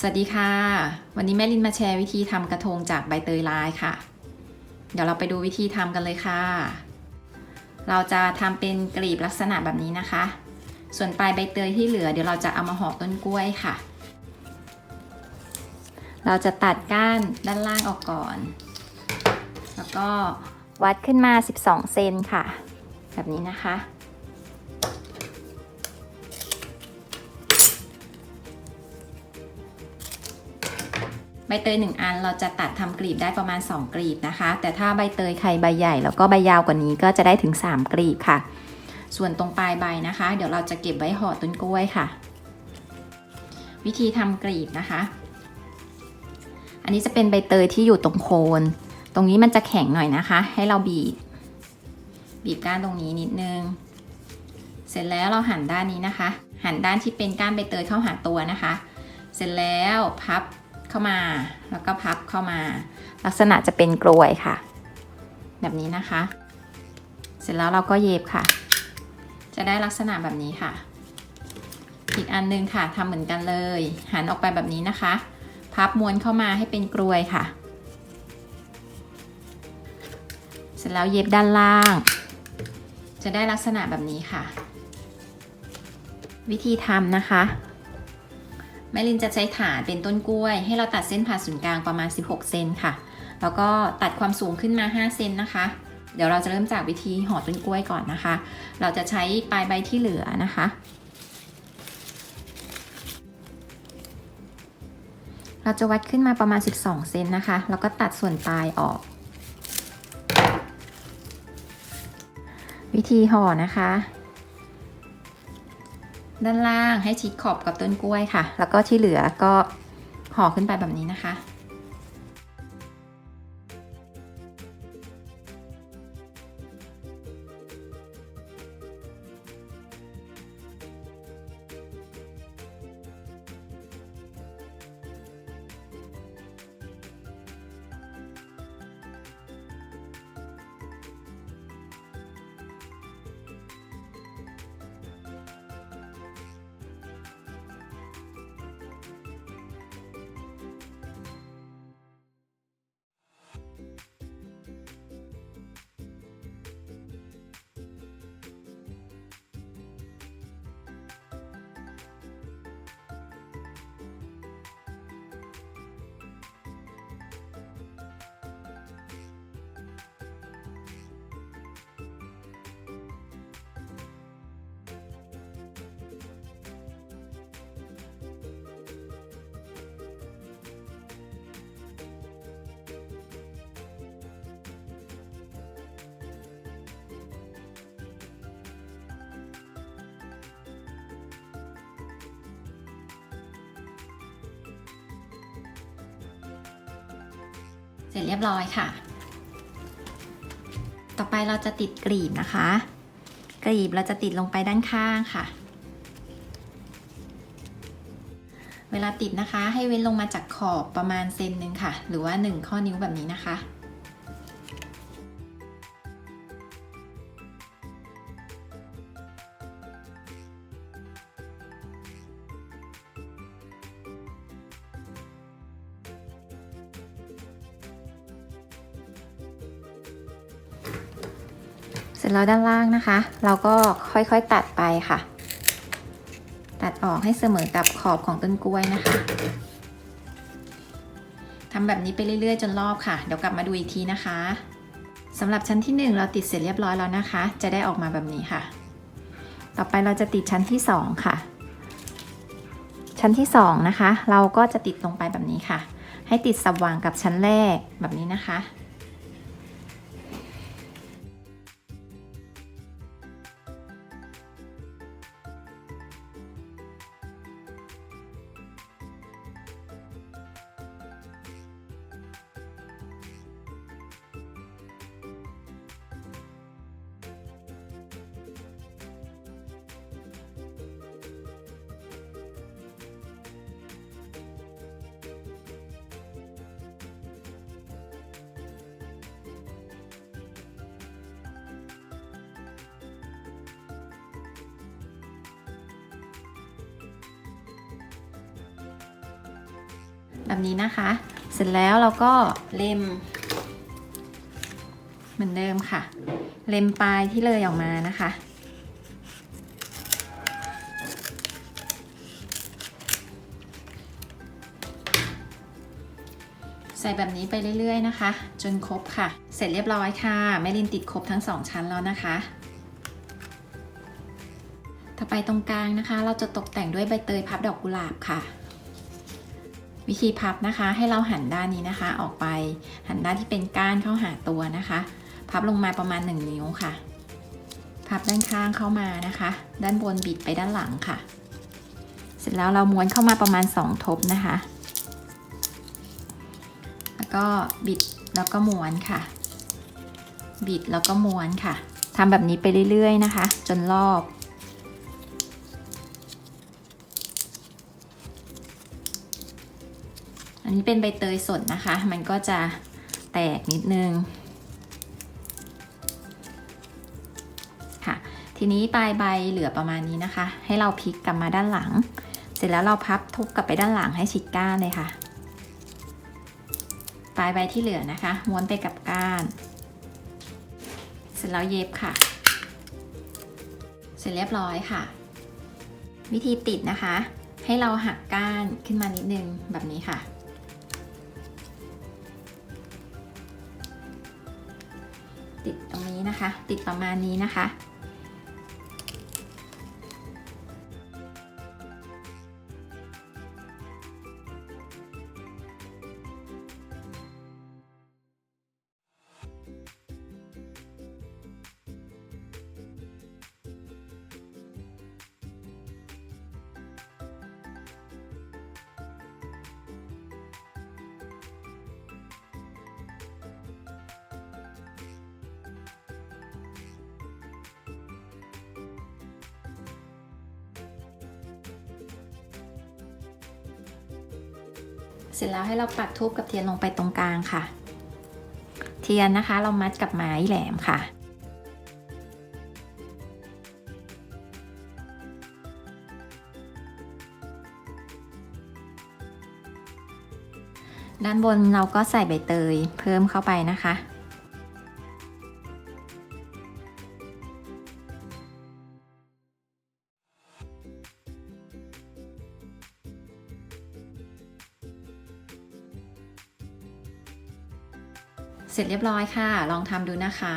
สวัสดีค่ะ วันนี้แม่ลินมาแชร์วิธีทำกระทงจากใบเตยลายค่ะ เดี๋ยวเราไปดูวิธีทำกันเลยค่ะ เราจะทำเป็นกลีบลักษณะแบบนี้นะคะ ส่วนปลายใบเตยที่เหลือเดี๋ยวเราจะเอามาห่อต้นกล้วยค่ะ เราจะตัดก้านด้านล่างออกก่อน แล้วก็วัดขึ้นมา 12 เซนค่ะ แบบนี้นะคะ ใบเตยหนึ่งอันเราจะตัดทำกลีบได้ประมาณ 2 กลีบนะคะ แต่ถ้าใบเตยใครใบใหญ่ แล้วก็ใบยาวกว่านี้ก็จะได้ถึง 3 กลีบค่ะ ส่วนตรงปลายใบนะคะ เดี๋ยวเราจะเก็บไว้ห่อต้นกล้วยค่ะ วิธีทำกลีบนะคะ อันนี้จะเป็นใบเตยที่อยู่ตรงโคน ตรงนี้มันจะแข็งหน่อยนะคะ ให้เราบีบ บีบก้านตรงนี้นิดนึง เสร็จแล้วเราหันด้านนี้นะคะ หันด้านที่เป็นก้านใบเตยเข้าหาตัวนะคะ เสร็จแล้วพับ เข้ามาแล้วก็พับเข้ามา ลักษณะจะเป็นกลวยค่ะ แบบนี้นะคะ เสร็จแล้วเราก็เย็บค่ะ จะได้ลักษณะแบบนี้ค่ะ อีกอันนึงค่ะทำเหมือนกันเลย หันออกไปแบบนี้นะคะ พับม้วนเข้ามาให้เป็นกลวยค่ะ เสร็จแล้วเย็บด้านล่าง จะได้ลักษณะแบบนี้ค่ะ วิธีทำนะคะ แม่ลินจะใช้ฐานเป็นต้นกล้วย ให้เราตัดเส้นผ่าศูนย์กลางประมาณ 16 เซนค่ะ แล้วก็ตัดความสูงขึ้นมา 5 เซนนะคะ เดี๋ยวเราจะเริ่มจากวิธีห่อต้นกล้วยก่อนนะคะ เราจะใช้ปลายใบที่เหลือนะคะ เราจะวัดขึ้นมาประมาณ 12 เซนนะคะ แล้วก็ตัดส่วนปลายออก วิธีห่อนะคะ ด้านล่างให้ชิดขอบกับต้นกล้วยค่ะ แล้วก็ที่เหลือก็ห่อขึ้นไปแบบนี้นะคะ ร็จเรียบร้อยค่ะ ต่อไปเราจะติดกรีบนะคะ กรีบเราจะติดลงไปด้านข้างค่ะ เวลาติดนะคะให้เว้นลงมาจากขอบประมาณเซนหนึ่งค่ะ หรือว่า 1 ข้อนิ้วแบบนี้นะคะ ร็จแล้วด้านล่างนะคะ เราก็ค่อยๆตัดไปค่ะ ตัดออกให้เสมอกับขอบของต้นกล้วยนะคะทำแบบนี้ไปเรื่อยๆ จนรอบค่ะ เดี๋ยวกลับมาดูอีกทีนะคะสำหรับชั้นที่ 1 เราติดเสร็จเรียบร้อยแล้วนะคะ จะได้ออกมาแบบนี้ค่ะ ต่อไปเราจะติดชั้นที่ 2 ค่ะ ชั้นที่ 2 นะคะ เราก็จะติดลงไปแบบนี้ค่ะ ให้ติดสับวางกับชั้นแรกแบบนี้นะคะ แบบนี้นะคะ เสร็จแล้วเราก็เล็ม เหมือนเดิมค่ะ เล็มปลายที่เลยออกมานะคะ ใส่แบบนี้ไปเรื่อยๆนะคะ จนครบค่ะ เสร็จเรียบร้อยค่ะ แม่ลินติดครบทั้งสองชั้นแล้วนะคะถ้าไปตรงกลางนะคะ เราจะตกแต่งด้วยใบเตยพับดอกกุหลาบค่ะ วิธีพับนะคะ ให้เราหันด้านนี้นะคะ ออกไป หันด้านที่เป็นก้านเข้าหาตัวนะคะ พับลงมาประมาณ 1 นิ้วค่ะ พับด้านข้างเข้ามานะคะ ด้านบนบิดไปด้านหลังค่ะ เสร็จแล้วเราม้วนเข้ามาประมาณ 2 ทบนะคะ แล้วก็บิดแล้วก็ม้วนค่ะ บิดแล้วก็ม้วนค่ะทำแบบนี้ไปเรื่อยๆนะคะ จนรอบ อันนี้เป็นใบเตยสดนะคะ มันก็จะแตกนิดนึงค่ะ ทีนี้ปลายใบเหลือประมาณนี้นะคะ ให้เราพลิกกลับมาด้านหลัง เสร็จแล้วเราพับทุบกลับไปด้านหลังให้ชิดก้านเลยค่ะ ปลายใบที่เหลือนะคะม้วนไปกับก้าน เสร็จแล้วเย็บค่ะ เสร็จเรียบร้อยค่ะ วิธีติดนะคะ ให้เราหักก้านขึ้นมานิดนึงแบบนี้ค่ะ นะคะ ติดประมาณนี้นะคะ เสร็จแล้วให้เราปักทูบกับเทียนลงไปตรงกลางค่ะ เทียนนะคะเรามัดกับไม้แหลมค่ะ ด้านบนเราก็ใส่ใบเตยเพิ่มเข้าไปนะคะ เสร็จเรียบร้อยค่ะ ลองทำดูนะคะ